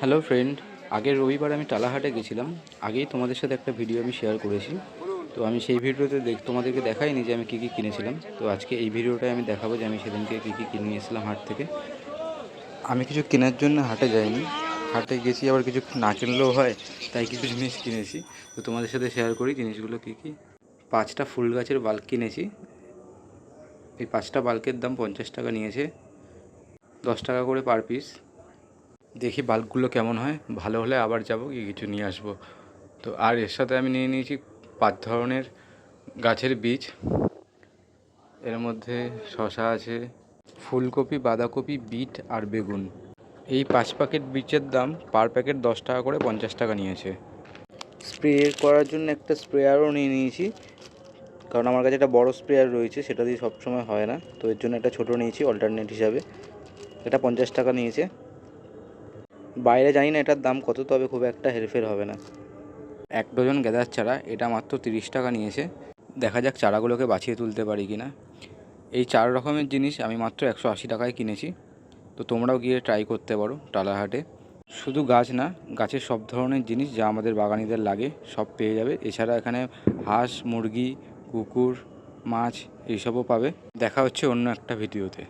Hello friend আগের রবিবার আমি টালাহাটে গেছিলাম। আগেই তোমাদের সাথে একটা ভিডিও আমি শেয়ার করেছি। তো আমি সেই ভিডিওতে দেখ তোমাদেরকে দেখাইনি যে আমি কী কী কিনেছিলাম। তো আজকে এই ভিডিওটায় আমি দেখাবো যে আমি সেদিনকে কী কী কিনে নিয়েছিলাম হাট থেকে। আমি কিছু কেনার জন্য হাটে যাইনি। হাটে গেছি, আবার কিছু না কিনলেও হয়, তাই কিছু জিনিস কিনেছি। তো তোমাদের সাথে শেয়ার করি জিনিসগুলো কী কী। পাঁচটা ফুল গাছের বাল্ব কিনেছি। এই পাঁচটা বাল্কের দাম পঞ্চাশ টাকা নিয়েছে। দশ টাকা করে পার পিস দেখি বাল্বগুলো কেমন হয়। ভালো হলে আবার যাব, গিয়ে কিছু নিয়ে আসব। তো আর এর সাথে আমি নিয়ে নিয়েছি পাঁচ ধরনের গাছের বীজ। এর মধ্যে শশা আছে, ফুলকপি, বাঁধাকপি, বিট আর বেগুন। এই পাঁচ প্যাকেট বীজের দাম পার প্যাকেট দশ টাকা করে পঞ্চাশ টাকা নিয়েছে। স্প্রে করার জন্য একটা স্প্রেয়ারও নিয়ে নিয়েছি। কারণ আমার কাছে একটা বড় স্প্রেয়ার রয়েছে, সেটা দিয়ে সবসময় হয় না। তো এর জন্য একটা ছোটো নিয়েছি, অল্টারনেট হিসাবে। এটা পঞ্চাশ টাকা নিয়েছে। বাইরে জানি না এটার দাম কত, তবে খুব একটা হেরফের হবে না। এক ডজন গ্যাদার চারা, এটা মাত্র তিরিশ টাকা নিয়েছে। দেখা যাক চারাগুলোকে বাঁচিয়ে তুলতে পারি কি না এই চার রকমের জিনিস আমি মাত্র একশো আশি টাকায় কিনেছি। তো তোমরাও গিয়ে ট্রাই করতে পারো টালাহাটে। শুধু গাছ না, গাছের সব ধরনের জিনিস যা আমাদের বাগানিদের লাগে, সব পেয়ে যাবে। এছাড়া এখানে হাঁস, মুরগি, কুকুর, মাছ, এইসবও পাবে। দেখা হচ্ছে অন্য একটা ভিডিওতে।